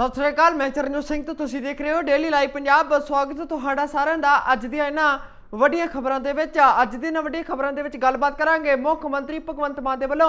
ਸਤਿ ਸ੍ਰੀ ਅਕਾਲ, ਮੈਂ ਚਰਨਜੋਤ ਸਿੰਘ ਤੇ ਤੁਸੀਂ ਦੇਖ ਰਹੇ ਹੋ ਡੇਲੀ ਲਾਈਵ ਪੰਜਾਬ ਸਵਾਗਤ ਹੈ ਤੁਹਾਡਾ ਸਾਰਿਆਂ ਦਾ ਅੱਜ ਦੀਆਂ ਇਹਨਾਂ ਵੱਡੀਆਂ ਖਬਰਾਂ ਦੇ ਵਿੱਚ। ਅੱਜ ਦੀ ਇਹਨਾਂ ਵੱਡੀਆਂ ਖਬਰਾਂ ਦੇ ਵਿੱਚ ਗੱਲਬਾਤ ਕਰਾਂਗੇ ਮੁੱਖ ਮੰਤਰੀ ਭਗਵੰਤ ਮਾਨ ਦੇ ਵੱਲੋਂ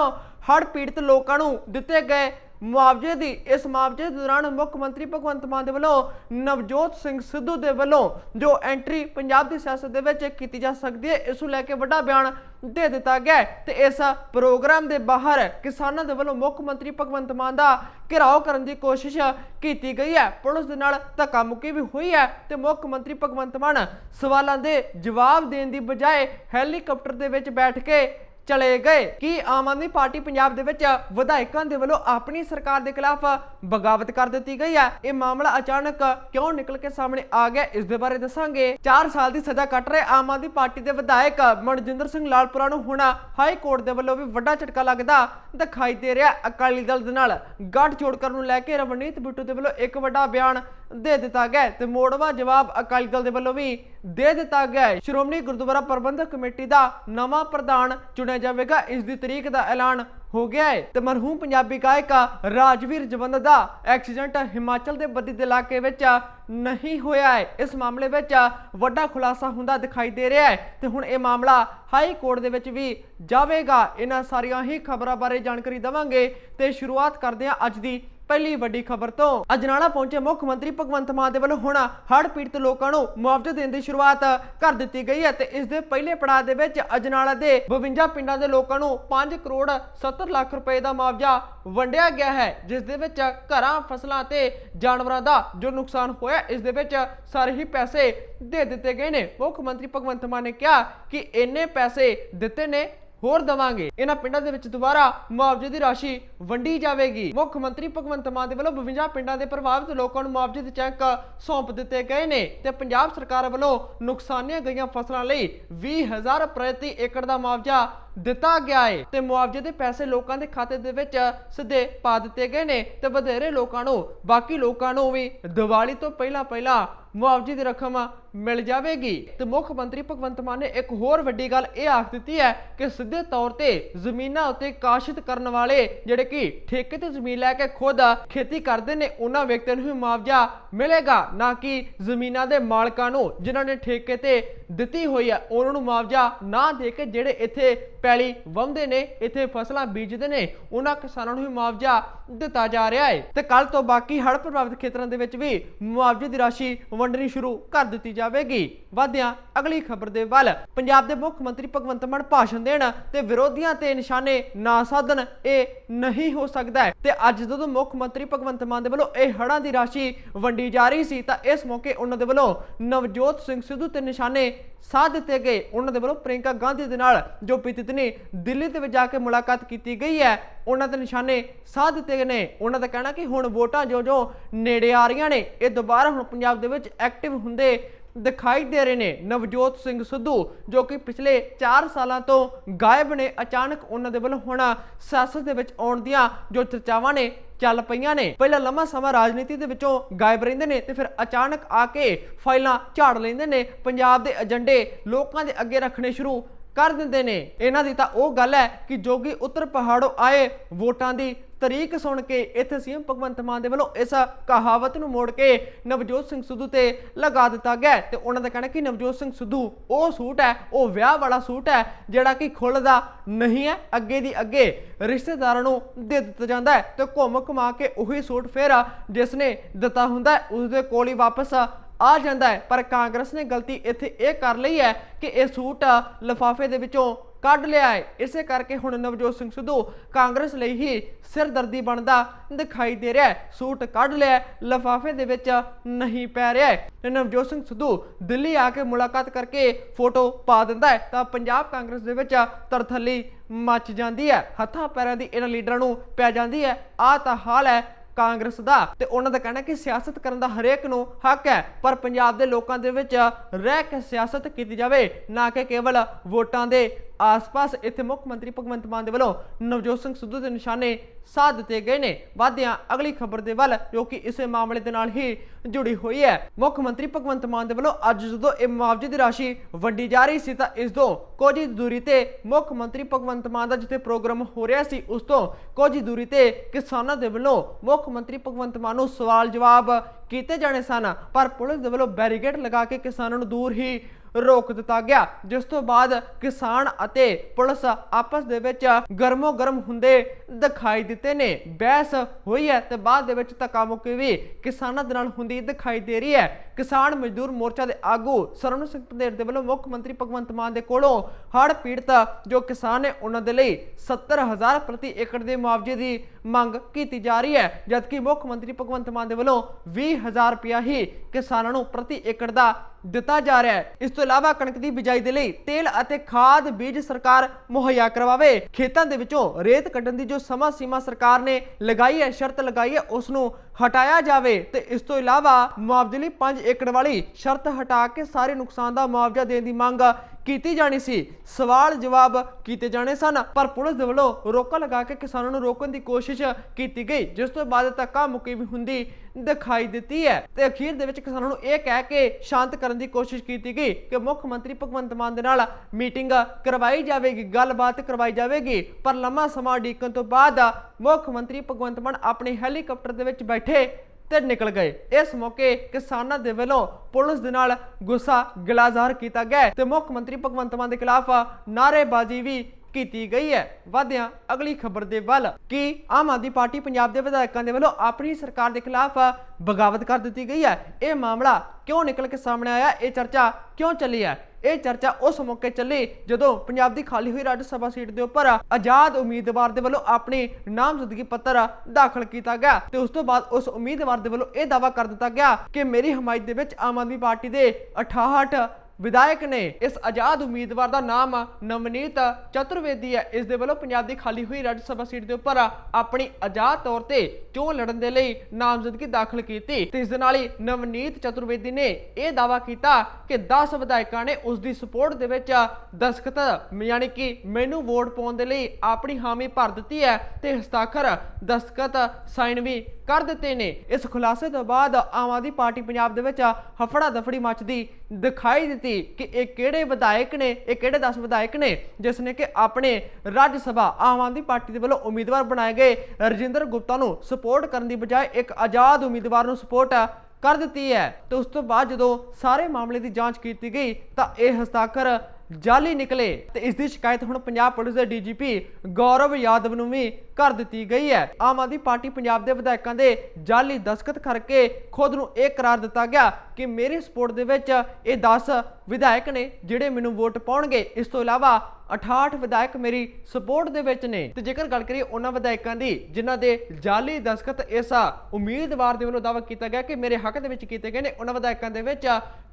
ਹੜ੍ਹ ਪੀੜਤ ਲੋਕਾਂ ਨੂੰ ਦਿੱਤੇ ਗਏ ਮੁਆਵਜ਼ੇ ਦੀ, ਇਸ ਮੁਆਵਜ਼ੇ ਦੇ ਦੌਰਾਨ ਮੁੱਖ ਮੰਤਰੀ ਭਗਵੰਤ ਮਾਨ ਦੇ ਵੱਲੋਂ ਨਵਜੋਤ ਸਿੰਘ ਸਿੱਧੂ ਦੇ ਵੱਲੋਂ ਜੋ ਐਂਟਰੀ ਪੰਜਾਬ ਦੀ ਸਿਆਸਤ ਦੇ ਵਿੱਚ ਕੀਤੀ ਜਾ ਸਕਦੀ ਹੈ, ਇਸ ਨੂੰ ਲੈ ਕੇ ਵੱਡਾ ਬਿਆਨ ਦੇ ਦਿੱਤਾ ਗਿਆ ਹੈ ਤੇ ਇਸ ਪ੍ਰੋਗਰਾਮ ਦੇ ਬਾਹਰ ਕਿਸਾਨਾਂ ਦੇ ਵੱਲੋਂ ਮੁੱਖ ਮੰਤਰੀ ਭਗਵੰਤ ਮਾਨ ਦਾ ਘਿਰਾਓ ਕਰਨ ਦੀ ਕੋਸ਼ਿਸ਼ ਕੀਤੀ ਗਈ ਹੈ। ਪੁਲਿਸ ਦੇ ਨਾਲ ਧੱਕਾ ਮੁੱਕੀ ਵੀ ਹੋਈ ਹੈ ਤੇ ਮੁੱਖ ਮੰਤਰੀ ਭਗਵੰਤ ਮਾਨ ਸਵਾਲਾਂ ਦੇ ਜਵਾਬ ਦੇਣ ਦੀ ਬਜਾਏ ਹੈਲੀਕਾਪਟਰ ਦੇ ਵਿੱਚ ਬੈਠ ਕੇ ਚਲੇ ਗਏ। ਕੀ ਆਮ ਆਦਮੀ ਪਾਰਟੀ ਪੰਜਾਬ ਦੇ ਵਿੱਚ ਵਿਧਾਇਕਾਂ ਦੇ ਵੱਲੋਂ ਆਪਣੀ ਸਰਕਾਰ ਦੇ ਖਿਲਾਫ ਬਗਾਵਤ ਕਰ ਦਿੱਤੀ ਗਈ ਹੈ? ਇਹ ਮਾਮਲਾ ਅਚਾਨਕ ਕਿਉਂ ਨਿਕਲ ਕੇ ਸਾਹਮਣੇ ਆ ਗਿਆ? ਇਸ ਦੇ ਬਾਰੇ ਦੱਸਾਂਗੇ। 4 ਸਾਲ ਦੀ ਸਜ਼ਾ ਕੱਟ ਰਹੇ ਆਮ ਆਦਮੀ ਪਾਰਟੀ ਦੇ ਵਿਧਾਇਕ ਮਨਜਿੰਦਰ ਸਿੰਘ ਲਾਲਪੁਰਾ ਨੂੰ ਹੁਣ ਹਾਈ ਕੋਰਟ ਦੇ ਵੱਲੋਂ ਵੀ ਵੱਡਾ ਝਟਕਾ ਲੱਗਦਾ ਦਿਖਾਈ ਦੇ ਰਿਹਾ। ਅਕਾਲੀ ਦਲ ਦੇ ਨਾਲ ਗੱਠ ਜੋੜ ਕਰਨ ਨੂੰ ਲੈ ਕੇ ਰਵਨੀਤ ਬਿੱਟੂ ਦੇ ਵੱਲੋਂ ਇੱਕ ਵੱਡਾ ਬਿਆਨ ਦੇ ਦਿੱਤਾ ਗਿਆ ਹੈ। ਤੇ ਮੋੜਵਾ ਜਵਾਬ ਅਕਾਲੀ ਦਲ ਦੇ ਵੱਲੋਂ ਵੀ ਦੇ ਦਿੱਤਾ ਗਿਆ ਹੈ। ਸ਼੍ਰੋਮਣੀ ਗੁਰਦੁਆਰਾ ਪ੍ਰਬੰਧਕ ਕਮੇਟੀ ਦਾ ਨਵਾਂ ਪ੍ਰਧਾਨ ਚੁਣਿਆ ਜਾਵੇਗਾ। ਇਸ ਦੀ ਤਰੀਕ ਦਾ ਐਲਾਨ ਹੋ ਗਿਆ ਹੈ। ਤੇ ਮਰਹੂਮ ਪੰਜਾਬੀ ਗਾਇਕ ਰਾਜਵੀਰ ਜਵੰਦ ਦਾ ਐਕਸੀਡੈਂਟ ਹਿਮਾਚਲ ਦੇ ਬੱਦੀ ਦੇ ਇਲਾਕੇ ਵਿੱਚ ਨਹੀਂ ਹੋਇਆ ਹੈ। ਇਸ ਮਾਮਲੇ ਵਿੱਚ ਵੱਡਾ ਖੁਲਾਸਾ ਹੁੰਦਾ ਦਿਖਾਈ ਦੇ ਰਿਹਾ ਹੈ। ਤੇ ਹੁਣ ਇਹ ਮਾਮਲਾ ਹਾਈ ਕੋਰਟ ਦੇ ਵਿੱਚ ਵੀ ਜਾਵੇਗਾ। ਇਹਨਾਂ ਸਾਰੀਆਂ ਹੀ ਖਬਰਾਂ ਬਾਰੇ ਜਾਣਕਾਰੀ ਦਵਾਂਗੇ। ਤੇ ਸ਼ੁਰੂਆਤ ਕਰਦੇ ਹਾਂ ਅੱਜ ਦੀ ਪਹਿਲੀ ਵੱਡੀ ਖਬਰ ਤੋਂ। ਅਜਨਾਲਾ ਪਹੁੰਚੇ ਮੁੱਖ ਮੰਤਰੀ ਭਗਵੰਤ ਮਾਨ ਦੇ ਵੱਲੋਂ ਹੁਣ ਹੜ੍ਹ ਪੀੜਤ ਲੋਕਾਂ ਨੂੰ ਮੁਆਵਜ਼ਾ ਦੇਣ ਦੀ ਸ਼ੁਰੂਆਤ ਕਰ ਦਿੱਤੀ ਗਈ ਹੈ ਤੇ ਇਸ ਦੇ ਪਹਿਲੇ ਪੜਾਅ ਦੇ ਵਿੱਚ ਅਜਨਾਲਾ ਦੇ 52 ਪਿੰਡਾਂ ਦੇ ਲੋਕਾਂ ਨੂੰ 5 ਕਰੋੜ 70 ਲੱਖ ਰੁਪਏ ਦਾ ਮੁਆਵਜ਼ਾ ਵੰਡਿਆ ਗਿਆ ਹੈ, ਜਿਸ ਦੇ ਵਿੱਚ ਘਰਾਂ, ਫਸਲਾਂ ਤੇ ਜਾਨਵਰਾਂ ਦਾ ਜੋ ਨੁਕਸਾਨ ਹੋਇਆ, ਇਸ ਦੇ ਵਿੱਚ ਸਾਰੇ ਹੀ ਪੈਸੇ ਦੇ ਦਿੱਤੇ ਗਏ ਨੇ। ਮੁੱਖ ਮੰਤਰੀ ਭਗਵੰਤ ਮਾਨ ਨੇ ਕਿਹਾ ਕਿ ਇੰਨੇ ਪੈਸੇ ਦਿੱਤੇ ਨੇ ਹੋਰ ਦਵਾਂਗੇ। ਇਹਨਾਂ ਪਿੰਡਾਂ ਦੇ ਵਿੱਚ ਦੁਬਾਰਾ ਮੁਆਵਜ਼ੇ ਦੀ ਰਾਸ਼ੀ ਵੰਡੀ ਜਾਵੇਗੀ। ਮੁੱਖ ਮੰਤਰੀ ਭਗਵੰਤ ਮਾਨ ਦੇ ਵੱਲੋਂ 52 ਪਿੰਡਾਂ ਦੇ ਪ੍ਰਭਾਵਿਤ ਲੋਕਾਂ ਨੂੰ ਮੁਆਵਜ਼ੇ ਦੇ ਚੈੱਕ ਸੌਂਪ ਦਿੱਤੇ ਗਏ ਨੇ ਤੇ ਪੰਜਾਬ ਸਰਕਾਰ ਵੱਲੋਂ ਨੁਕਸਾਨੀਆਂ ਗਈਆਂ ਫਸਲਾਂ ਲਈ 20000 ਪ੍ਰਤੀ ਏਕੜ ਦਾ ਮੁਆਵਜ਼ਾ ਦਿੱਤਾ ਗਿਆ ਹੈ ਤੇ ਮੁਆਵਜ਼ੇ ਦੇ ਪੈਸੇ ਲੋਕਾਂ ਦੇ ਖਾਤੇ ਦੇ ਵਿੱਚ ਸਿੱਧੇ ਪਾ ਦਿੱਤੇ ਗਏ ਨੇ ਤੇ ਵਧੇਰੇ ਲੋਕਾਂ ਨੂੰ, ਬਾਕੀ ਲੋਕਾਂ ਨੂੰ ਵੀ ਦੀਵਾਲੀ ਤੋਂ ਪਹਿਲਾਂ ਪਹਿਲਾਂ ਮੁਆਵਜ਼ੇ ਦੀ ਰਕਮ ਮਿਲ ਜਾਵੇਗੀ। ਤੇ ਮੁੱਖ ਮੰਤਰੀ ਭਗਵੰਤ ਮਾਨ ਨੇ ਇੱਕ ਹੋਰ ਵੱਡੀ ਗੱਲ ਇਹ ਆਖ ਦਿੱਤੀ ਹੈ ਕਿ ਸਿੱਧੇ ਤੌਰ ਤੇ ਜ਼ਮੀਨਾਂ ਉੱਤੇ ਕਾਸ਼ਤ ਕਰਨ ਵਾਲੇ ਜਿਹੜੇ ਕਿ ਠੇਕੇ ਤੇ ਜ਼ਮੀਨ ਲੈ ਕੇ ਖੁਦ ਖੇਤੀ ਕਰਦੇ ਨੇ, ਉਹਨਾਂ ਵਿਅਕਤੀਆਂ ਨੂੰ ਹੀ ਮੁਆਵਜ਼ਾ ਮਿਲੇਗਾ। ਨਾ ਕਿ ਜ਼ਮੀਨਾਂ ਦੇ ਮਾਲਕਾਂ ਨੂੰ, ਜਿਨ੍ਹਾਂ ਨੇ ਠੇਕੇ ਤੇ ਦਿੱਤੀ ਹੋਈ ਹੈ, ਉਹਨਾਂ ਨੂੰ ਮੁਆਵਜ਼ਾ ਨਾ ਦੇ ਕੇ ਜਿਹੜੇ ਇੱਥੇ ਪੈਲੀ ਵੰਦੇ ਨੇ, ਇੱਥੇ ਫਸਲਾਂ ਬੀਜਦੇ ਨੇ, ਉਹਨਾਂ ਕਿਸਾਨਾਂ ਨੂੰ ਹੀ ਮੁਆਵਜ਼ਾ ਦਿੱਤਾ ਜਾ ਰਿਹਾ ਹੈ। ਤੇ ਕੱਲ ਤੋਂ ਬਾਕੀ ਹੜ੍ਹ ਪ੍ਰਭਾਵਿਤ ਖੇਤਰਾਂ ਦੇ ਵਿੱਚ ਵੀ ਮੁਆਵਜ਼ੇ ਦੀ ਰਾਸ਼ੀ ਵੰਡਣੀ ਸ਼ੁਰੂ ਕਰ ਦਿੱਤੀ ਜਾਵੇਗੀ। ਵਧਿਆਂ ਅਗਲੀ ਖਬਰ ਦੇ ਵੱਲ। ਪੰਜਾਬ ਦੇ ਮੁੱਖ ਮੰਤਰੀ ਭਗਵੰਤ ਮਾਨ ਭਾਸ਼ਣ ਦੇਣ ਤੇ ਵਿਰੋਧੀਆਂ ਤੇ ਨਿਸ਼ਾਨੇ ਨਾ ਸਾਧਨ ਇਹ ਨਹੀਂ ਹੋ ਸਕਦਾ ਤੇ ਅੱਜ ਜਦੋਂ ਮੁੱਖ ਮੰਤਰੀ ਭਗਵੰਤ ਮਾਨ ਦੇ ਵੱਲੋਂ ਇਹ ਹੜ੍ਹਾਂ ਦੀ ਰਾਸ਼ੀ ਵੰਡੀ ਜਾ ਰਹੀ ਸੀ, ਤਾਂ ਇਸ ਮੌਕੇ ਉਹਨਾਂ ਦੇ ਵੱਲੋਂ ਨਵਜੋਤ ਸਿੰਘ ਸਿੱਧੂ ਤੇ ਨਿਸ਼ਾਨੇ ਸਾਧ ਦਿੱਤੇ ਗਏ। ਉਹਨਾਂ ਦੇ ਵੱਲੋਂ ਪ੍ਰਿੰਕਾ ਗਾਂਧੀ ਦੇ ਨਾਲ ਜੋ ਬੀਤੀ ਦਿਨੀ ਦਿੱਲੀ ਦੇ ਵਿੱਚ ਜਾ ਕੇ ਮੁਲਾਕਾਤ ਕੀਤੀ ਗਈ ਹੈ, ਉਹਨਾਂ ਦੇ ਨਿਸ਼ਾਨੇ ਸਾਧ ਦਿੱਤੇ ਗਏ ਨੇ। ਉਹਨਾਂ ਦਾ ਕਹਿਣਾ ਕਿ ਹੁਣ ਵੋਟਾਂ ਜੋ ਜੋ ਨੇੜੇ ਆ ਰਹੀਆਂ ਨੇ, ਇਹ ਦੁਬਾਰਾ ਹੁਣ ਪੰਜਾਬ ਦੇ ਵਿੱਚ ਐਕਟਿਵ ਹੁੰਦੇ ਦਿਖਾਈ ਦੇ ਰਹੇ ਨੇ। ਨਵਜੋਤ ਸਿੰਘ ਸਿੱਧੂ, ਜੋ ਕਿ ਪਿਛਲੇ 4 ਸਾਲਾਂ ਤੋਂ ਗਾਇਬ ਨੇ, ਅਚਾਨਕ ਉਹਨਾਂ ਦੇ ਵੱਲੋਂ ਹੁਣ ਸਿਆਸਤ ਦੇ ਵਿੱਚ ਆਉਣ ਦੀਆਂ ਜੋ ਚਰਚਾਵਾਂ ਨੇ ਚੱਲ ਪਈਆਂ ਨੇ। ਪਹਿਲਾਂ ਲੰਮਾ ਸਮਾਂ ਰਾਜਨੀਤੀ ਦੇ ਵਿੱਚੋਂ ਗਾਇਬ ਰਹਿੰਦੇ ਨੇ ਤੇ ਫਿਰ ਅਚਾਨਕ ਆ ਕੇ ਫਾਈਲਾਂ ਝਾੜ ਲੈਂਦੇ ਨੇ। ਪੰਜਾਬ ਦੇ ਏਜੰਡੇ ਲੋਕਾਂ ਦੇ ਅੱਗੇ ਰੱਖਣੇ ਸ਼ੁਰੂ ਕਰ ਦਿੰਦੇ ਨੇ। ਇਹਨਾਂ ਦੀ ਤਾਂ ਉਹ ਗੱਲ ਹੈ ਕਿ ਜੋਗੀ ਉੱਤਰ ਪਹਾੜੋਂ ਆਏ ਵੋਟਾਂ ਦੀ ਤਰੀਕ ਸੁਣ ਕੇ ਇੱਥੇ ਸੀਐਮ ਭਗਵੰਤ ਮਾਨ ਦੇ ਵੱਲੋਂ ਇਸ ਕਹਾਵਤ ਨੂੰ ਮੋੜ ਕੇ ਨਵਜੋਤ ਸਿੰਘ ਸਿੱਧੂ ਤੇ ਲਗਾ ਦਿੱਤਾ ਗਿਆ ਹੈ। ਤੇ ਉਹਨਾਂ ਦਾ ਕਹਿਣਾ ਕਿ ਨਵਜੋਤ ਸਿੰਘ ਸਿੱਧੂ, ਉਹ ਸੂਟ ਹੈ, ਉਹ ਵਿਆਹ ਵਾਲਾ ਸੂਟ ਹੈ, ਜਿਹੜਾ ਕਿ ਖੁੱਲਦਾ ਨਹੀਂ ਹੈ, ਅੱਗੇ ਦੀ ਅੱਗੇ ਰਿਸ਼ਤੇਦਾਰਾਂ ਨੂੰ ਦੇ ਦਿੱਤਾ ਜਾਂਦਾ ਹੈ। ਤੇ ਘੁੰਮ ਘੁਮਾ ਕੇ ਉਹੀ ਸੂਟ ਫੇਰ ਜਿਸ ਨੇ ਦਿੱਤਾ ਹੁੰਦਾ ਹੈ, ਉਸ ਦੇ ਕੋਲ ਹੀ ਵਾਪਸ ਆ ਜਾਂਦਾ ਹੈ। ਪਰ ਕਾਂਗਰਸ ਨੇ ਗਲਤੀ ਇੱਥੇ ਇਹ ਕਰ ਲਈ ਹੈ ਕਿ ਇਹ ਸੂਟ ਲਫਾਫੇ ਦੇ ਵਿੱਚੋਂ ਕੱਢ ਲਿਆ ਹੈ। ਇਸੇ ਕਰਕੇ ਹੁਣ ਨਵਜੋਤ ਸਿੰਘ ਸਿੱਧੂ ਕਾਂਗਰਸ ਲਈ ਹੀ ਸਿਰਦਰਦੀ ਬਣਦਾ ਦਿਖਾਈ ਦੇ ਰਿਹਾ ਹੈ। ਸੂਟ ਕੱਢ ਲਿਆ ਲਫਾਫੇ ਦੇ ਵਿੱਚ ਨਹੀਂ ਪੈ ਰਿਹਾ ਹੈ। ਤੇ ਨਵਜੋਤ ਸਿੰਘ ਸਿੱਧੂ ਦਿੱਲੀ ਆ ਕੇ ਮੁਲਾਕਾਤ ਕਰਕੇ ਫੋਟੋ ਪਾ ਦਿੰਦਾ ਹੈ। ਤਾਂ ਪੰਜਾਬ ਕਾਂਗਰਸ ਦੇ ਵਿੱਚ ਤਰਥੱਲੀ ਮੱਚ ਜਾਂਦੀ ਹੈ। ਹੱਥਾਂ ਪੈਰਾਂ ਦੀ ਇਹਨਾਂ ਲੀਡਰਾਂ ਨੂੰ ਪੈ ਜਾਂਦੀ ਹੈ। ਆ ਤਾਂ ਹਾਲ ਹੈ ਕਾਂਗਰਸ ਦਾ। ਤੇ ਉਹਨਾਂ ਦਾ ਕਹਿਣਾ ਕਿ ਸਿਆਸਤ ਕਰਨ ਦਾ ਹਰੇਕ ਨੂੰ ਹੱਕ ਹੈ। ਪਰ ਪੰਜਾਬ ਦੇ ਲੋਕਾਂ ਦੇ ਵਿੱਚ ਰਹਿ ਕੇ ਸਿਆਸਤ ਕੀਤੀ ਜਾਵੇ, ਨਾ ਕਿ ਕੇਵਲ ਵੋਟਾਂ ਦੇ ਆਸ-ਪਾਸ ਇੱਥੇ ਮੁੱਖ ਮੰਤਰੀ ਭਗਵੰਤ ਮਾਨ ਦੇ ਵੱਲੋਂ ਨਵਜੋਤ ਸਿੰਘ ਸਿੱਧੂ ਦੇ ਨਿਸ਼ਾਨੇ ਸਾਧ ਦਿੱਤੇ ਗਏ ਨੇ। ਵਾਧਿਆਂ ਅਗਲੀ ਖਬਰ ਦੇ ਵੱਲ, ਜੋ ਕਿ ਇਸੇ ਮਾਮਲੇ ਦੇ ਨਾਲ ਹੀ ਜੁੜੀ ਹੋਈ ਹੈ। ਮੁੱਖ ਮੰਤਰੀ ਭਗਵੰਤ ਮਾਨ ਦੇ ਵੱਲੋਂ ਅੱਜ ਜਦੋਂ ਇਹ ਮੁਆਵਜ਼ੇ ਦੀ ਰਾਸ਼ੀ ਵੰਡੀ ਜਾ ਰਹੀ ਸੀ ਤਾਂ ਇਸ ਤੋਂ ਕੁਝ ਹੀ ਦੂਰੀ ਤੇ ਮੁੱਖ ਮੰਤਰੀ ਭਗਵੰਤ ਮਾਨ ਦਾ ਜਿੱਥੇ ਪ੍ਰੋਗਰਾਮ ਹੋ ਰਿਹਾ ਸੀ, ਉਸ ਤੋਂ ਕੁਝ ਹੀ ਦੂਰੀ ਤੇ ਕਿਸਾਨਾਂ ਦੇ ਵੱਲੋਂ ਮੁੱਖ ਮੰਤਰੀ ਭਗਵੰਤ ਮਾਨ ਨੂੰ ਸਵਾਲ ਜਵਾਬ ਕੀਤੇ ਜਾਣੇ ਸਨ। ਪਰ ਪੁਲਿਸ ਦੇ ਵੱਲੋਂ ਬੈਰੀਕੇਡ ਲਗਾ ਕੇ ਕਿਸਾਨਾਂ ਨੂੰ ਦੂਰ ਹੀ ਰੋਕ ਦਿੱਤਾ ਗਿਆ। ਜਿਸ ਤੋਂ ਬਾਅਦ ਕਿਸਾਨ ਅਤੇ ਪੁਲਿਸ ਆਪਸ ਦੇ ਵਿੱਚ ਗਰਮੋ ਗਰਮ ਹੁੰਦੇ ਦਿਖਾਈ ਦਿੱਤੇ ਨੇ। ਬਹਿਸ ਹੋਈ ਹੈ ਤੇ ਬਾਅਦ ਦੇ ਵਿੱਚ ਧੱਕਾ ਮੁੱਕੀ ਵੀ ਕਿਸਾਨਾਂ ਦੇ ਨਾਲ ਹੁੰਦੀ ਦਿਖਾਈ ਦੇ ਰਹੀ ਹੈ। ਕਿਸਾਨ ਮਜ਼ਦੂਰ ਮੋਰਚਾ ਦੇ ਆਗੂ ਸਰਵਨ ਸਿੰਘ ਪੰਧੇਰ ਦੇ ਵੱਲੋਂ ਮੁੱਖ ਮੰਤਰੀ ਭਗਵੰਤ ਮਾਨ ਦੇ ਕੋਲੋਂ ਹੜ੍ਹ ਪੀੜਤ ਜੋ ਕਿਸਾਨ ਨੇ ਉਹਨਾਂ ਦੇ ਲਈ 70000 ਪ੍ਰਤੀ ਏਕੜ ਦੇ ਮੁਆਵਜ਼ੇ ਦੀ ਮੰਗ ਕੀਤੀ ਜਾ ਰਹੀ ਹੈ। ਜਦਕਿ ਮੁੱਖ ਮੰਤਰੀ ਭਗਵੰਤ ਮਾਨ ਦੇ ਵੱਲੋਂ 20000 ਰੁਪਇਆ ਹੀ ਕਿਸਾਨਾਂ ਨੂੰ ਪ੍ਰਤੀ ਏਕੜ ਦਾ ਦਿੱਤਾ ਜਾ ਰਿਹਾ ਹੈ। ਇਸ ਤੋਂ ਇਲਾਵਾ ਕਣਕ ਦੀ ਬਿਜਾਈ ਦੇ ਲਈ ਤੇਲ ਅਤੇ ਖਾਦ ਬੀਜ ਸਰਕਾਰ ਮੁਹੱਈਆ ਕਰਵਾਵੇ। ਖੇਤਾਂ ਦੇ ਵਿੱਚੋਂ ਰੇਤ ਕੱਢਣ ਦੀ ਜੋ ਸਮਾਂ ਸੀਮਾ ਸਰਕਾਰ ਨੇ ਲਗਾਈ ਹੈ, ਸ਼ਰਤ ਲਗਾਈ ਹੈ, ਉਸ ਨੂੰ ਹਟਾਇਆ ਜਾਵੇ। ਤੇ ਇਸ ਤੋਂ ਇਲਾਵਾ ਮੁਆਵਜ਼ੇ ਲਈ 5 ਏਕੜ ਵਾਲੀ ਸ਼ਰਤ ਹਟਾ ਕੇ ਸਾਰੇ ਨੁਕਸਾਨ ਦਾ ਮੁਆਵਜ਼ਾ ਦੇਣ ਦੀ ਮੰਗ ਕੀਤੀ ਜਾਣੀ ਸੀ। ਸਵਾਲ ਜਵਾਬ ਕੀਤੇ ਜਾਣੇ ਸਨ, ਪਰ ਪੁਲਿਸ ਦੇ ਵੱਲੋਂ ਰੋਕਾ ਲਗਾ ਕੇ ਕਿਸਾਨਾਂ ਨੂੰ ਰੋਕਣ ਦੀ ਕੋਸ਼ਿਸ਼ ਕੀਤੀ ਗਈ, ਜਿਸ ਤੋਂ ਬਾਅਦ ਧੱਕਾ ਮੁੱਕੀ ਵੀ ਹੁੰਦੀ ਦਿਖਾਈ ਦਿੱਤੀ ਹੈ। ਤੇ ਅਖੀਰ ਦੇ ਵਿੱਚ ਕਿਸਾਨਾਂ ਨੂੰ ਇਹ ਕਹਿ ਕੇ ਸ਼ਾਂਤ ਕਰਨ ਦੀ ਕੋਸ਼ਿਸ਼ ਕੀਤੀ ਗਈ ਕਿ ਮੁੱਖ ਮੰਤਰੀ ਭਗਵੰਤ ਮਾਨ ਦੇ ਨਾਲ ਮੀਟਿੰਗ ਕਰਵਾਈ ਜਾਵੇਗੀ, ਗੱਲਬਾਤ ਕਰਵਾਈ ਜਾਵੇਗੀ, ਪਰ ਲੰਮਾ ਸਮਾਂ ਉਡੀਕਣ ਤੋਂ ਬਾਅਦ ਮੁੱਖ ਮੰਤਰੀ ਭਗਵੰਤ ਮਾਨ ਆਪਣੇ ਹੈਲੀਕਾਪਟਰ ਦੇ ਵਿੱਚ ਬੈਠੇ ਤੇ ਨਿਕਲ ਗਏ। ਇਸ ਮੌਕੇ ਕਿਸਾਨਾਂ ਦੇ ਵੱਲੋਂ ਪੁਲਿਸ ਦੇ ਨਾਲ ਗੁੱਸਾ ਗਿਲਾ ਜ਼ਾਹਰ ਕੀਤਾ ਗਿਆ ਤੇ ਮੁੱਖ ਮੰਤਰੀ ਭਗਵੰਤ ਮਾਨ ਦੇ ਖਿਲਾਫ ਨਾਅਰੇਬਾਜ਼ੀ ਵੀ ਕੀਤੀ ਗਈ ਹੈ। ਵਾਧਿਆਂ, ਅਗਲੀ ਖਬਰ ਦੇ ਵੱਲ ਕਿ ਆਮ ਆਦਮੀ ਪਾਰਟੀ ਪੰਜਾਬ ਦੇ ਵਿਧਾਇਕਾਂ ਦੇ ਵੱਲੋਂ ਆਪਣੀ ਸਰਕਾਰ ਦੇ ਖਿਲਾਫ ਬਗਾਵਤ ਕਰ ਦਿੱਤੀ ਗਈ ਹੈ। ਇਹ ਮਾਮਲਾ ਕਿਉਂ ਨਿਕਲ ਕੇ ਸਾਹਮਣੇ ਆਇਆ? ਇਹ ਚਰਚਾ ਕਿਉਂ ਚੱਲੀ ਹੈ? ਇਹ ਚਰਚਾ ਉਸ ਮੌਕੇ ਚੱਲੀ ਜਦੋਂ ਪੰਜਾਬ ਦੀ ਖਾਲੀ ਹੋਈ ਰਾਜ ਸਭਾ ਸੀਟ ਦੇ ਉੱਪਰ ਆਜ਼ਾਦ ਉਮੀਦਵਾਰ ਦੇ ਵੱਲੋਂ ਆਪਣੀ ਨਾਮਜ਼ਦਗੀ ਪੱਤਰ ਦਾਖਲ ਕੀਤਾ ਗਿਆ ਤੇ ਉਸ ਤੋਂ ਬਾਅਦ ਉਸ ਉਮੀਦਵਾਰ ਦੇ ਵੱਲੋਂ ਇਹ ਦਾਅਵਾ ਕਰ ਦਿੱਤਾ ਗਿਆ ਕਿ ਮੇਰੀ ਹਮਾਇਤ ਦੇ ਵਿੱਚ ਆਮ ਆਦਮੀ ਪਾਰਟੀ ਦੇ 68 ਵਿਧਾਇਕ ਨੇ ਇਸ ਆਜ਼ਾਦ ਉਮੀਦਵਾਰ ਦਾ ਨਾਮ ਨਵਨੀਤ ਚਤੁਰਵੇਦੀ ਹੈ। ਇਸ ਦੇ ਵੱਲੋਂ ਪੰਜਾਬ ਦੀ ਖਾਲੀ ਹੋਈ ਰਾਜ ਸਭਾ ਸੀਟ ਦੇ ਉੱਪਰ ਆਪਣੀ ਆਜ਼ਾਦ ਤੌਰ ਤੇ ਚੋਣ ਲੜਨ ਦੇ ਲਈ ਨਾਮਜ਼ਦਗੀ ਦਾਖਲ ਕੀਤੀ। ਤੇ ਇਸ ਦੇ ਨਾਲ ਹੀ ਨਵਨੀਤ ਚਤੁਰਵੇਦੀ ਨੇ ਇਹ ਦਾਅਵਾ ਕੀਤਾ ਕਿ 10 ਵਿਧਾਇਕਾਂ ਨੇ ਉਸ ਦੀ ਸਪੋਰਟ ਦੇ ਵਿੱਚ ਦਸਖਤ, ਯਾਨੀ ਕਿ ਮੈਨੂੰ ਵੋਟ ਪਾਉਣ ਦੇ ਲਈ ਆਪਣੀ ਹਾਮੀ ਭਰ ਦਿੱਤੀ ਹੈ ਤੇ ਹਸਤਾਖਰ ਦਸਖਤ ਸਾਈਨ ਵੀ ਕਰ ਦਿੱਤੇ ਨੇ। ਇਸ ਖੁਲਾਸੇ ਤੋਂ ਬਾਅਦ ਆਮ ਆਦਮੀ ਪਾਰਟੀ ਪੰਜਾਬ ਦੇ ਵਿੱਚ ਹਫੜਾ ਦਫੜੀ ਮੱਚਦੀ ਦਿਖਾਈ ਦਿੱਤੀ ਕਿ ਇਹ ਕਿਹੜੇ ਵਿਧਾਇਕ ਨੇ, ਇਹ ਕਿਹੜੇ 10 ਵਿਧਾਇਕ ਨੇ, ਜਿਸ ਨੇ ਕਿ ਆਪਣੇ ਰਾਜ ਸਭਾ ਆਮ ਆਦਮੀ ਪਾਰਟੀ ਦੇ ਵੱਲੋਂ ਉਮੀਦਵਾਰ ਬਣਾਏ ਗਏ। ਰਜਿੰਦਰ ਗੁਪਤਾ ਨੂੰ ਸਪੋਰਟ ਕਰਨ ਦੀ ਬਜਾਏ ਇੱਕ ਆਜ਼ਾਦ ਉਮੀਦਵਾਰ ਨੂੰ ਸਪੋਰਟ ਕਰ ਦਿੱਤੀ ਹੈ। ਤੇ ਉਸ ਤੋਂ ਬਾਅਦ ਜਦੋਂ ਸਾਰੇ ਮਾਮਲੇ ਦੀ ਜਾਂਚ ਕੀਤੀ ਗਈ, ਤਾਂ ਇਹ ਹਸਤਾਖਰ ਜਾਲੀ ਨਿਕਲੇ। ਤੇ ਇਸ ਦੀ ਸ਼ਿਕਾਇਤ ਹੁਣ ਪੰਜਾਬ ਪੁਲਿਸ ਦੇ ਡੀਜੀਪੀ ਗੌਰਵ ਯਾਦਵ ਨੂੰ ਵੀ ਕਰ ਦਿੱਤੀ ਗਈ ਹੈ। ਆਮ ਆਦਮੀ ਪਾਰਟੀ ਪੰਜਾਬ ਦੇ ਵਿਧਾਇਕਾਂ ਦੇ ਜਾਲੀ ਦਸਖਤ ਕਰਕੇ ਖੁਦ ਨੂੰ ਇਹ ਕਰਾਰ ਦਿੱਤਾ ਗਿਆ। ਕਿ ਮੇਰੀ ਸਪੋਰਟ ਦੇ ਵਿੱਚ ਇਹ 10 ਵਿਧਾਇਕ ਨੇ ਜਿਹੜੇ ਮੈਨੂੰ ਵੋਟ ਪਾਉਣਗੇ। ਇਸ ਤੋਂ ਇਲਾਵਾ 68 ਵਿਧਾਇਕ ਮੇਰੀ ਸਪੋਰਟ ਦੇ ਵਿੱਚ ਨੇ। ਤੇ ਜੇਕਰ ਗੱਲ ਕਰੀਏ ਉਹਨਾਂ ਵਿਧਾਇਕਾਂ ਦੀ, ਜਿਨ੍ਹਾਂ ਦੇ ਜਾਲੀ ਦਸਖਤ ਇਸ ਉਮੀਦਵਾਰ ਦੇ ਵੱਲੋਂ ਦਾਅਵਾ ਕੀਤਾ ਗਿਆ ਕਿ ਮੇਰੇ ਹੱਕ ਦੇ ਵਿੱਚ ਕੀਤੇ ਗਏ ਨੇ, ਉਹਨਾਂ ਵਿਧਾਇਕਾਂ ਦੇ ਵਿੱਚ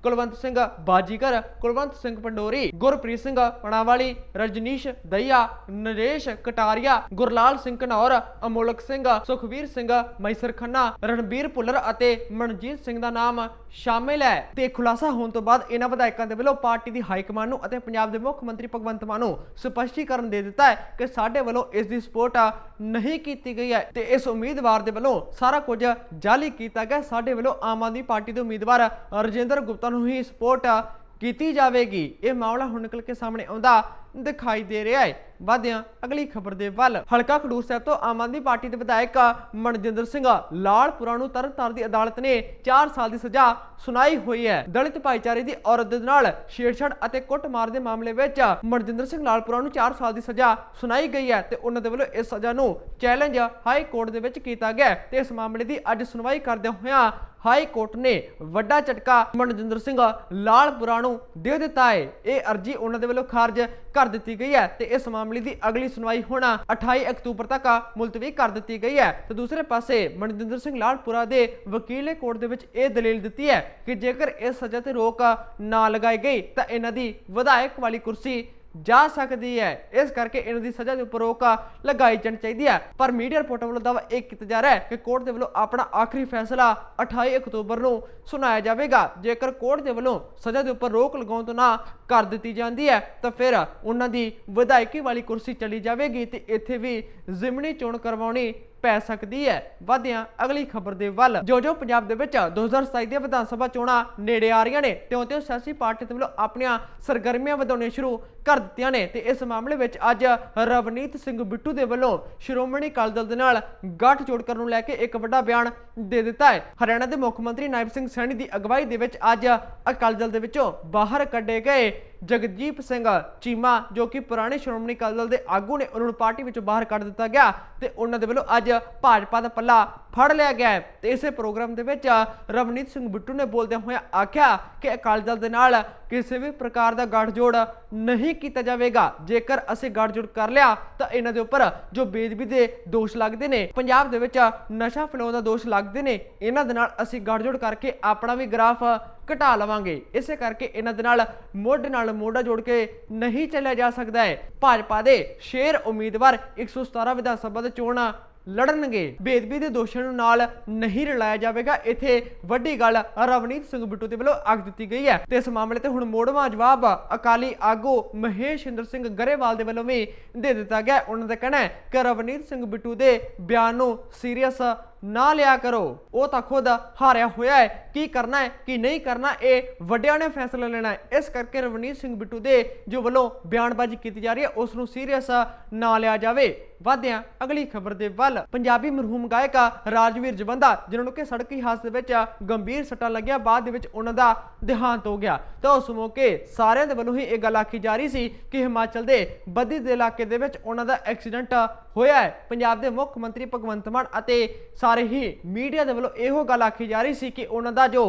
ਕੁਲਵੰਤ ਸਿੰਘ ਬਾਜੀਕਰ ਕੁਲਵੰਤ ਸਿੰਘ ਪੰਡੋਰੀ, ਗੁਰਪ੍ਰੀਤ ਸਿੰਘ ਪਣਾਵਾਲੀ, ਰਜਨੀਸ਼ ਦਈਆ, ਨਰੇਸ਼ ਕਟਾਰੀਆ, ਗੁਰਲਾਲ ਸਿੰਘ ਘਨੌਰ ਅਮੋਲਕ ਸਿੰਘ, ਸੁਖਵੀਰ ਸਿੰਘ ਮੈਸਰ ਖੰਨਾ ਰਣਬੀਰ ਭੁੱਲਰ ਅਤੇ ਮਨਜੀਤ ਸਿੰਘ ਦਾ ਨਾਮ ਸ਼ਾਮਿਲ ਹੈ। ਤੇ ਖੁਲਾਸਾ ਹੋਣ ਤੋਂ ਬਾਅਦ ਇਹਨਾਂ ਵਿਧਾਇਕਾਂ ਦੇ ਵੱਲੋਂ ਪਾਰਟੀ ਦੀ ਹਾਈ ਕਮਾਂਡ ਨੂੰ ਅਤੇ ਪੰਜਾਬ ਦੇ ਮੁੱਖ ਮੰਤਰੀ ਭਗਵੰਤ ਮਾਨ ਨੂੰ ਸਪਸ਼ਟੀਕਰਨ ਦੇ ਦਿੱਤਾ ਹੈ ਕਿ ਸਾਡੇ ਵੱਲੋਂ ਇਸ ਦੀ ਸਪੋਰਟ ਨਹੀਂ ਕੀਤੀ ਗਈ ਹੈ। ਤੇ ਇਸ ਉਮੀਦਵਾਰ ਦੇ ਵੱਲੋਂ ਸਾਰਾ ਕੁਝ ਜਾਲੀ ਕੀਤਾ ਗਿਆ। ਸਾਡੇ ਵੱਲੋਂ ਆਮ ਆਦਮੀ ਪਾਰਟੀ ਦੇ ਉਮੀਦਵਾਰ ਰਜਿੰਦਰ ਗੁਪਤਾ ਨੂੰ ਹੀ ਸਪੋਰਟ ਕੀਤੀ ਜਾਵੇਗੀ। ਇਹ ਮਾਮਲਾ ਹੁਣ ਨਿਕਲ ਕੇ ਸਾਹਮਣੇ ਆਉਂਦਾ। ਦਿਖਾਈ ਦੇ ਰਿਹਾ ਹੈ। ਵਾਧਿਆਂ, ਅਗਲੀ ਖਬਰ ਦੇ ਵੱਲ। ਹਲਕਾ ਖਡੂਰ ਸਾਹਿਬ ਤੋਂ ਆਮ ਆਦਮੀ ਪਾਰਟੀ ਦੇ ਵਿਧਾਇਕ ਮਨਜਿੰਦਰ ਸਿੰਘ ਲਾਲਪੁਰਾ ਨੂੰ ਤਰਨਤਾਰਨ ਦੀ ਅਦਾਲਤ ਨੇ 4 ਸਾਲ ਦੀ ਸਜ਼ਾ ਸੁਣਾਈ ਹੋਈ ਹੈ। ਦਲਿਤ ਭਾਈਚਾਰੇ ਦੀ ਔਰਤ ਦੇ ਨਾਲ ਛੇੜਛਾੜ ਅਤੇ ਕੁੱਟਮਾਰ ਦੇ ਮਾਮਲੇ ਵਿੱਚ ਮਨਜਿੰਦਰ ਸਿੰਘ ਲਾਲਪੁਰਾ ਨੂੰ 4 ਸਾਲ ਦੀ ਸਜ਼ਾ ਸੁਣਾਈ ਗਈ ਹੈ ਤੇ ਉਹਨਾਂ ਦੇ ਵੱਲੋਂ ਇਸ ਸਜ਼ਾ ਨੂੰ ਚੈਲੰਜ ਹਾਈ ਕੋਰਟ ਦੇ ਵਿੱਚ ਕੀਤਾ ਗਿਆ ਤੇ ਇਸ ਮਾਮਲੇ ਦੀ ਅੱਜ ਸੁਣਵਾਈ ਕਰਦਿਆਂ ਹੋਇਆ ਹਾਈ ਕੋਰਟ ਨੇ ਵੱਡਾ ਝਟਕਾ ਮਨਜਿੰਦਰ ਸਿੰਘ ਲਾਲਪੁਰਾ ਨੂੰ ਦੇ ਦਿੱਤਾ ਹੈ। ਇਹ ਅਰਜੀ ਉਹਨਾਂ ਦੇ ਵੱਲੋਂ ਖਾਰਜ ਕਰ ਦਿੱਤੀ ਗਈ ਹੈ ਤੇ ਇਸ ਮਾਮਲੇ ਦੀ ਅਗਲੀ ਸੁਣਵਾਈ ਹੋਣਾ 28 ਅਕਤੂਬਰ ਤੱਕ ਮੁਲਤਵੀ ਕਰ ਦਿੱਤੀ ਗਈ ਹੈ। ਤੇ ਦੂਸਰੇ ਪਾਸੇ ਮਨਜਿੰਦਰ ਸਿੰਘ ਲਾਲਪੁਰਾ ਦੇ ਵਕੀਲ ਨੇ ਕੋਰਟ ਦੇ ਵਿੱਚ ਇਹ ਦਲੀਲ ਦਿੱਤੀ ਹੈ ਕਿ ਜੇਕਰ ਇਸ ਸਜ਼ਾ ਤੇ ਰੋਕ ਨਾ ਲਗਾਈ ਗਈ ਤਾਂ ਇਹਨਾਂ ਦੀ ਵਿਧਾਇਕ ਵਾਲੀ ਕੁਰਸੀ ਜਾ ਸਕਦੀ ਹੈ। ਇਸ ਕਰਕੇ ਇਹਨਾਂ ਦੀ ਸਜ਼ਾ ਦੇ ਉੱਪਰ ਰੋਕ ਲਗਾਈ ਜਾਣੀ ਚਾਹੀਦੀ ਹੈ। ਪਰ ਮੀਡੀਆ ਰਿਪੋਰਟਾਂ ਵੱਲੋਂ ਦਾਅਵਾ ਇਹ ਕੀਤਾ ਜਾ ਰਿਹਾ ਹੈ ਕਿ ਕੋਰਟ ਦੇ ਵੱਲੋਂ ਆਪਣਾ ਆਖਰੀ ਫੈਸਲਾ 28 ਅਕਤੂਬਰ ਨੂੰ ਸੁਣਾਇਆ ਜਾਵੇਗਾ। ਜੇਕਰ ਕੋਰਟ ਦੇ ਵੱਲੋਂ ਸਜ਼ਾ ਦੇ ਉੱਪਰ ਰੋਕ ਲਗਾਉਣ ਤੋਂ ਨਾ ਕਰ ਦਿੱਤੀ ਜਾਂਦੀ ਹੈ, ਤਾਂ ਫਿਰ ਉਹਨਾਂ ਦੀ ਵਿਧਾਇਕੀ ਵਾਲੀ ਕੁਰਸੀ ਚਲੀ ਜਾਵੇਗੀ ਤੇ ਇੱਥੇ ਵੀ ਜ਼ਿਮਨੀ ਚੋਣ ਕਰਵਾਉਣੀ ਪੈ ਸਕਦੀ ਹੈ। ਵਧਿਆਂ ਅਗਲੀ ਖਬਰ ਦੇ ਵੱਲ। ਜੋ ਜੋ ਪੰਜਾਬ ਦੇ ਵਿੱਚ 2027 ਦੀਆਂ ਵਿਧਾਨ ਸਭਾ ਚੋਣਾਂ ਨੇੜੇ ਆ ਰਹੀਆਂ ਨੇ, ਤਿਉਂ ਤਿਉਂ ਸਿਆਸੀ ਪਾਰਟੀ ਦੇ ਵੱਲੋਂ ਆਪਣੀਆਂ ਸਰਗਰਮੀਆਂ ਵਧਾਉਣੀਆਂ ਸ਼ੁਰੂ ਕਰ ਦਿੱਤੀਆਂ ਨੇ। ਤੇ ਇਸ ਮਾਮਲੇ ਵਿੱਚ ਅੱਜ ਰਵਨੀਤ ਸਿੰਘ ਬਿੱਟੂ ਦੇ ਵੱਲੋਂ ਸ਼੍ਰੋਮਣੀ ਅਕਾਲੀ ਦਲ ਦੇ ਨਾਲ ਗੱਠਜੋੜ ਕਰਨ ਨੂੰ ਲੈ ਕੇ ਇੱਕ ਵੱਡਾ ਬਿਆਨ ਦੇ ਦਿੱਤਾ ਹੈ। ਹਰਿਆਣਾ ਦੇ ਮੁੱਖ ਮੰਤਰੀ ਨਾਇਬ ਸਿੰਘ ਸੈਣੀ ਦੀ ਅਗਵਾਈ ਦੇ ਵਿੱਚ ਅੱਜ ਅਕਾਲੀ ਦਲ ਦੇ ਵਿੱਚੋਂ ਬਾਹਰ ਕੱਢੇ ਗਏ ਜਗਜੀਤ ਸਿੰਘ ਚੀਮਾ, ਜੋ ਕਿ ਪੁਰਾਣੇ ਸ਼੍ਰੋਮਣੀ ਅਕਾਲੀ ਦਲ ਦੇ ਆਗੂ ਨੇ, ਉਹਨਾਂ ਨੂੰ ਪਾਰਟੀ ਵਿੱਚੋਂ ਬਾਹਰ ਕੱਢ ਦਿੱਤਾ ਗਿਆ ਤੇ ਉਹਨਾਂ ਦੇ ਵੱਲੋਂ ਅੱਜ ਭਾਜਪਾ ਦਾ ਪੱਲਾ ਫੜ ਲਿਆ ਗਿਆ ਹੈ। ਤੇ ਇਸੇ ਪ੍ਰੋਗਰਾਮ ਦੇ ਵਿੱਚ ਰਵਨੀਤ ਸਿੰਘ ਬਿੱਟੂ ਨੇ ਬੋਲਦਿਆਂ ਹੋਇਆ ਆਖਿਆ ਕਿ ਅਕਾਲੀ ਦਲ ਦੇ ਨਾਲ ਕਿਸੇ ਵੀ ਪ੍ਰਕਾਰ ਦਾ ਗੱਠਜੋੜ ਨਹੀਂ ਕੀਤਾ ਜਾਵੇਗਾ। ਜੇਕਰ ਅਸੀਂ ਗੱਠਜੋੜ ਕਰ ਲਿਆ, ਤਾਂ ਇਹਨਾਂ ਦੇ ਉੱਪਰ ਜੋ ਬੇਦਬੀ ਦੇ ਦੋਸ਼ ਲੱਗਦੇ ਨੇ, ਪੰਜਾਬ ਦੇ ਵਿੱਚ ਨਸ਼ਾ ਫੈਲਾਉਣ ਦਾ ਦੋਸ਼ ਲੱਗਦੇ ਨੇ, ਇਹਨਾਂ ਦੇ ਨਾਲ ਅਸੀਂ ਗੱਠਜੋੜ ਕਰਕੇ ਆਪਣਾ ਵੀ ਗ੍ਰਾਫ ਘਟਾ ਲਵਾਂਗੇ। ਇਸੇ ਕਰਕੇ ਇਹਨਾਂ ਦੇ ਨਾਲ ਮੋਢੇ ਨਾਲ ਮੋਢਾ ਜੋੜ ਕੇ ਨਹੀਂ ਚੱਲਿਆ ਜਾ ਸਕਦਾ ਹੈ। ਭਾਜਪਾ ਦੇ ਸ਼ੇਰ ਉਮੀਦਵਾਰ 117 ਵਿਧਾਨ ਸਭਾ ਦੇ ਚੋਣਾਂ ਲੜਨਗੇ। ਬੇਦਬੀ ਦੇ ਦੋਸ਼ੀਆਂ ਨੂੰ ਨਾਲ ਨਹੀਂ ਰਲਾਇਆ ਜਾਵੇਗਾ। ਇੱਥੇ ਵੱਡੀ ਗੱਲ ਰਵਨੀਤ ਸਿੰਘ ਬਿੱਟੂ ਦੇ ਵੱਲੋਂ ਆਖ ਦਿੱਤੀ ਗਈ ਹੈ। ਤੇ ਇਸ ਮਾਮਲੇ ਤੇ ਹੁਣ ਮੋੜਵਾਂ ਜਵਾਬ ਅਕਾਲੀ ਆਗੂ ਮਹੇਸ਼ ਇੰਦਰ ਸਿੰਘ ਗਰੇਵਾਲ ਦੇ ਵੱਲੋਂ ਵੀ ਦੇ ਦਿੱਤਾ ਗਿਆ ਉਹਨਾਂ ਦਾ ਕਹਿਣਾ ਹੈ ਕਿ ਰਵਨੀਤ ਸਿੰਘ ਬਿੱਟੂ ਦੇ ਬਿਆਨ ਨੂੰ ਸੀਰੀਅਸ ਨਾ ਲਿਆ ਕਰੋ। ਉਹ ਤਾਂ ਖੁਦ ਹਾਰਿਆ ਹੋਇਆ ਹੈ। ਕੀ ਕਰਨਾ ਹੈ, ਕੀ ਨਹੀਂ ਕਰਨਾ, ਇਹ ਵੱਡਿਆਂ ਨੇ ਫੈਸਲਾ ਲੈਣਾ ਹੈ। ਇਸ ਕਰਕੇ ਰਵਨੀਤ ਸਿੰਘ ਬਿੱਟੂ ਦੇ ਜੋ ਵੱਲੋਂ ਬਿਆਨਬਾਜ਼ੀ ਕੀਤੀ ਜਾ ਰਹੀ ਹੈ ਉਸ ਨੂੰ ਸੀਰੀਅਸ ਨਾ ਲਿਆ ਜਾਵੇ। ਵਾਧਿਆਂ, ਅਗਲੀ ਖਬਰ ਦੇ ਵੱਲ ਪੰਜਾਬੀ ਮਰਹੂਮ ਗਾਇਕਾ ਰਾਜਵੀਰ ਜਵੰਦਾ, ਜਿਨ੍ਹਾਂ ਨੂੰ ਕਿ ਸੜਕੀ ਹਾਦਸੇ ਵਿੱਚ ਗੰਭੀਰ ਸੱਟਾਂ ਲੱਗਿਆ, ਬਾਅਦ ਦੇ ਵਿੱਚ ਉਹਨਾਂ ਦਾ ਦੇਹਾਂਤ ਹੋ ਗਿਆ। ਤਾਂ ਉਸ ਮੌਕੇ ਸਾਰਿਆਂ ਦੇ ਵੱਲੋਂ ਹੀ ਇਹ ਗੱਲ ਆਖੀ ਜਾ ਰਹੀ ਸੀ ਕਿ ਹਿਮਾਚਲ ਦੇ ਬੱਦੀ ਦੇ ਇਲਾਕੇ ਦੇ ਵਿੱਚ ਉਹਨਾਂ ਦਾ ਐਕਸੀਡੈਂਟ ਹੋਇਆ ਹੈ। ਪੰਜਾਬ ਦੇ ਮੁੱਖ ਮੰਤਰੀ ਭਗਵੰਤ ਮਾਨ ਅਤੇ ਸਾਰੇ ਹੀ ਮੀਡੀਆ ਦੇ ਵੱਲੋਂ ਇਹੋ ਗੱਲ ਆਖੀ ਜਾ ਰਹੀ ਸੀ ਕਿ ਉਹਨਾਂ ਦਾ ਜੋ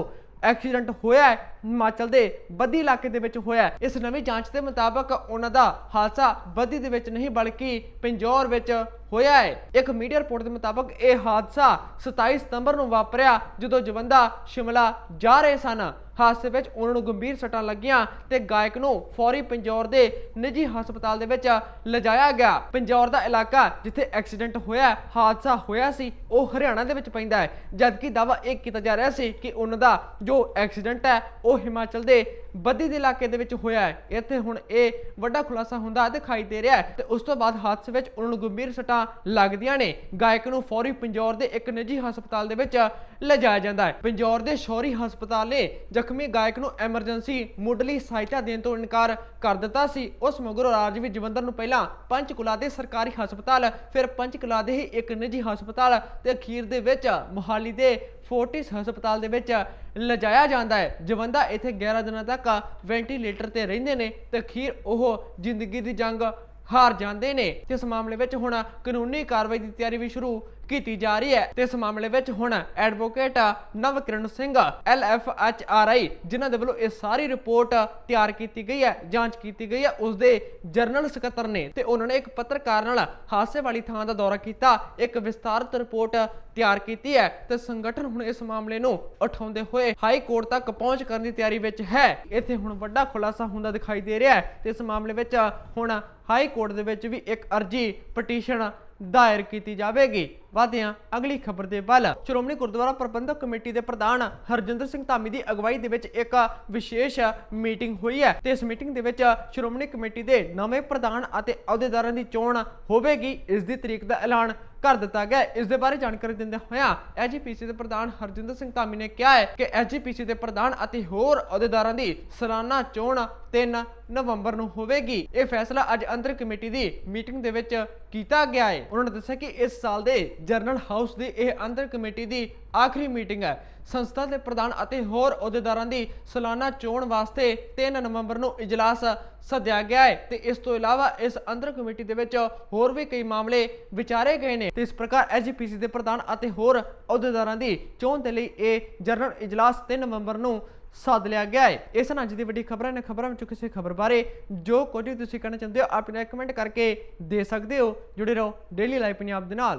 ਐਕਸੀਡੈਂਟ ਹੋਇਆ ਹੈ, ਹਿਮਾਚਲ ਦੇ ਬੱਦੀ ਇਲਾਕੇ ਦੇ ਵਿੱਚ ਹੋਇਆ ਹੈ। ਇਸ ਨਵੀਂ ਜਾਂਚ ਦੇ ਮੁਤਾਬਕ ਉਹਨਾਂ ਦਾ ਹਾਦਸਾ ਬੱਦੀ ਦੇ ਵਿੱਚ ਨਹੀਂ, ਬਲਕਿ ਪਿੰਜੌਰ ਵਿੱਚ ਹੋਇਆ ਹੈ ਇੱਕ ਮੀਡੀਆ ਰਿਪੋਰਟ ਦੇ ਮੁਤਾਬਕ ਇਹ ਹਾਦਸਾ 27 ਸਤੰਬਰ ਨੂੰ ਵਾਪਰਿਆ ਜਦੋਂ ਜਵੰਦਾ ਸ਼ਿਮਲਾ ਜਾ ਰਹੇ ਸਨ ਹਾਦਸੇ ਵਿੱਚ ਉਹਨਾਂ ਨੂੰ ਗੰਭੀਰ ਸੱਟਾਂ ਲੱਗੀਆਂ ਤੇ ਗਾਇਕ ਨੂੰ ਫੌਰੀ ਪਿੰਜੌਰ ਦੇ ਨਿੱਜੀ ਹਸਪਤਾਲ ਦੇ ਵਿੱਚ ਲਿਜਾਇਆ ਗਿਆ। ਪਿੰਜੌਰ ਦਾ ਇਲਾਕਾ ਜਿੱਥੇ ਐਕਸੀਡੈਂਟ ਹੋਇਆ, ਹਾਦਸਾ ਹੋਇਆ ਸੀ, ਉਹ ਹਰਿਆਣਾ ਦੇ ਵਿੱਚ ਪੈਂਦਾ ਹੈ। ਜਦਕਿ ਦਾਵਾ ਇਹ ਕੀਤਾ ਜਾ ਰਿਹਾ ਸੀ ਕਿ ਉਹਨਾਂ ਦਾ ਜੋ ਐਕਸੀਡੈਂਟ ਹੈ, ਉਹ ਹਿਮਾਚਲ ਦੇ ਬੱਦੀ ਦੇ ਇਲਾਕੇ ਦੇ ਵਿੱਚ ਹੋਇਆ ਹੈ। ਇੱਥੇ ਹੁਣ ਇਹ ਵੱਡਾ ਖੁਲਾਸਾ ਹੁੰਦਾ ਦਿਖਾਈ ਦੇ ਰਿਹਾ ਹੈ ਤੇ ਉਸ ਤੋਂ ਬਾਅਦ ਹਾਦਸੇ ਵਿੱਚ ਉਹਨਾਂ ਨੂੰ ਗੰਭੀਰ ਸੱਟਾਂ ਲੱਗਦੀਆਂ ਨੇ। ਗਾਇਕ ਨੂੰ ਫੌਰੀ ਪਿੰਜੌਰ ਦੇ ਇੱਕ ਨਿੱਜੀ ਹਸਪਤਾਲ ਦੇ ਵਿੱਚ ਲਿਜਾਇਆ ਜਾਂਦਾ ਹੈ। ਪੰਜੌਰ ਦੇ ਸ਼ੌਰੀ ਹਸਪਤਾਲ ਨੇ ਜ਼ਖਮੀ ਗਾਇਕ ਨੂੰ ਐਮਰਜੈਂਸੀ ਮੁੱਢਲੀ ਸਹਾਇਤਾ ਦੇਣ ਤੋਂ ਇਨਕਾਰ ਕਰ ਦਿੱਤਾ ਸੀ। ਉਸ ਮਗਰੋਂ ਰਾਜਵੀ ਜਵੰਦਰ ਨੂੰ ਪਹਿਲਾਂ ਪੰਚਕੁਲਾ ਦੇ ਸਰਕਾਰੀ ਹਸਪਤਾਲ, ਫਿਰ ਪੰਚਕੁਲਾ ਦੇ ਹੀ ਇੱਕ ਨਿੱਜੀ ਹਸਪਤਾਲ ਤੇ ਅਖੀਰ ਦੇ ਵਿੱਚ ਮੁਹਾਲੀ ਦੇ ਫੋਰਟਿਸ ਹਸਪਤਾਲ ਦੇ ਵਿੱਚ ਲਿਜਾਇਆ ਜਾਂਦਾ ਹੈ। ਜਵੰਦਾ ਇੱਥੇ 11 ਦਿਨਾਂ ਤੱਕ ਵੈਂਟੀਲੇਟਰ ਤੇ ਰਹਿੰਦੇ ਨੇ ਤੇ ਅਖੀਰ ਉਹ ਜ਼ਿੰਦਗੀ ਦੀ ਜੰਗ ਹਾਰ ਜਾਂਦੇ ਨੇ। ਤੇ ਇਸ ਮਾਮਲੇ ਵਿੱਚ ਹੁਣ ਕਾਨੂੰਨੀ ਕਾਰਵਾਈ ਦੀ ਤਿਆਰੀ ਵੀ ਸ਼ੁਰੂ ਕੀਤੀ ਜਾ ਰਹੀ ਹੈ। ਤੇ ਇਸ ਮਾਮਲੇ ਵਿੱਚ ਹੁਣ advocate Navkiran Singh L F H R I ਜਿਨ੍ਹਾਂ ਦੇ ਵੱਲੋਂ ਇਹ ਸਾਰੀ ਰਿਪੋਰਟ ਤਿਆਰ ਕੀਤੀ ਗਈ ਹੈ, ਜਾਂਚ ਕੀਤੀ ਗਈ ਹੈ। ਉਸ ਦੇ ਜਰਨਲ ਸਕੱਤਰ ਨੇ ਤੇ ਉਹਨਾਂ ਨੇ ਇੱਕ ਪੱਤਰਕਾਰ ਨਾਲ ਹਾਦਸੇ ਵਾਲੀ ਥਾਂ ਦਾ ਦੌਰਾ ਕੀਤਾ, ਇੱਕ ਵਿਸਤਾਰਤ ਰਿਪੋਰਟ ਤਿਆਰ ਕੀਤੀ ਹੈ ਤੇ ਸੰਗਠਨ ਹੁਣ ਇਸ ਮਾਮਲੇ ਨੂੰ ਉਠਾਉਂਦੇ ਹੋਏ ਹਾਈ ਕੋਰਟ ਤੱਕ ਪਹੁੰਚ ਕਰਨ ਦੀ ਤਿਆਰੀ ਵਿੱਚ ਹੈ। ਇੱਥੇ ਹੁਣ ਵੱਡਾ ਖੁਲਾਸਾ ਹੁੰਦਾ ਦਿਖਾਈ ਦੇ ਰਿਹਾ ਹੈ ਤੇ ਇਸ ਮਾਮਲੇ ਵਿੱਚ ਹੁਣ ਹਾਈ ਕੋਰਟ ਦੇ ਵਿੱਚ ਵੀ ਇੱਕ ਅਰਜੀ ਪਟੀਸ਼ਨ ਦਾਇਰ ਕੀਤੀ ਜਾਵੇਗੀ। ਵਾਦਿਆਂ ਅਗਲੀ ਖਬਰ ਦੇ ਵੱਲ। ਸ਼੍ਰੋਮਣੀ ਗੁਰਦੁਆਰਾ ਪ੍ਰਬੰਧਕ ਕਮੇਟੀ ਦੇ ਪ੍ਰਧਾਨ ਹਰਜਿੰਦਰ ਸਿੰਘ ਧਾਮੀ ਦੀ ਅਗਵਾਈ ਦੇ ਵਿੱਚ ਇੱਕ ਵਿਸ਼ੇਸ਼ ਮੀਟਿੰਗ ਹੋਈ ਹੈ ਤੇ ਇਸ ਮੀਟਿੰਗ ਦੇ ਵਿੱਚ ਸ਼੍ਰੋਮਣੀ ਕਮੇਟੀ ਦੇ ਨਵੇਂ ਪ੍ਰਧਾਨ ਅਤੇ ਅਹੁਦੇਦਾਰਾਂ ਦੀ ਚੋਣ ਹੋਵੇਗੀ। ਇਸ ਦੀ ਤਰੀਕ ਦਾ ਐਲਾਨ ਕਰ ਦਿੱਤਾ ਗਿਆ ਇਸ ਦੇ ਬਾਰੇ ਜਾਣਕਾਰੀ ਦਿੰਦੇ ਹੋਇਆ ਐਜੀਪੀਸੀ ਦੇ ਪ੍ਰਧਾਨ ਹਰਜਿੰਦਰ ਸਿੰਘ ਧਾਮੀ ਨੇ ਕਿਹਾ ਹੈ ਕਿ ਐਜੀਪੀਸੀ ਦੇ ਪ੍ਰਧਾਨ ਅਤੇ ਹੋਰ ਅਹੁਦੇਦਾਰਾਂ ਦੀ ਸਾਲਾਨਾ ਚੋਣ 3 ਨਵੰਬਰ ਨੂੰ ਹੋਵੇਗੀ। ਇਹ ਫੈਸਲਾ ਅੱਜ ਅੰਤਰ ਕਮੇਟੀ ਦੀ ਮੀਟਿੰਗ ਦੇ ਵਿੱਚ ਕੀਤਾ ਗਿਆ ਹੈ। ਉਹਨਾਂ ਨੇ ਦੱਸਿਆ ਕਿ ਇਸ ਸਾਲ ਦੇ ਜਰਨਲ ਹਾਊਸ ਦੀ ਇਹ ਅੰਦਰ ਕਮੇਟੀ ਦੀ ਆਖਰੀ ਮੀਟਿੰਗ ਹੈ। ਸੰਸਥਾ ਦੇ ਪ੍ਰਧਾਨ ਅਤੇ ਹੋਰ ਅਹੁਦੇਦਾਰਾਂ ਦੀ ਸਾਲਾਨਾ ਚੋਣ ਵਾਸਤੇ 3 ਨਵੰਬਰ ਨੂੰ ਇਜਲਾਸ ਸੱਦਿਆ ਗਿਆ ਹੈ ਤੇ ਇਸ ਤੋਂ ਇਲਾਵਾ ਇਸ ਅੰਦਰ ਕਮੇਟੀ ਦੇ ਵਿੱਚ ਹੋਰ ਵੀ ਕਈ ਮਾਮਲੇ ਵਿਚਾਰੇ ਗਏ ਨੇ। ਤੇ ਇਸ ਪ੍ਰਕਾਰ ਐਜੀਪੀਸੀ ਦੇ ਪ੍ਰਧਾਨ ਅਤੇ ਹੋਰ ਅਹੁਦੇਦਾਰਾਂ ਦੀ ਚੋਣ ਦੇ ਲਈ ਇਹ ਜਨਰਲ ਇਜਲਾਸ 3 ਨਵੰਬਰ ਨੂੰ ਸੱਦ ਲਿਆ ਗਿਆ ਹੈ। ਇਸ ਨਾਲ ਅੱਜ ਦੀ ਵੱਡੀ ਖਬਰਾਂ ਨੇ ਖਬਰਾਂ ਵਿੱਚੋਂ ਕਿਸੇ ਖਬਰ ਬਾਰੇ ਜੋ ਕੁਝ ਵੀ ਤੁਸੀਂ ਕਹਿਣਾ ਚਾਹੁੰਦੇ ਹੋ ਆਪਣੇ ਕਮੈਂਟ ਕਰਕੇ ਦੇ ਸਕਦੇ ਹੋ। ਜੁੜੇ ਰਹੋ ਡੇਲੀ ਲਾਈਵ ਪੰਜਾਬ ਦੇ ਨਾਲ।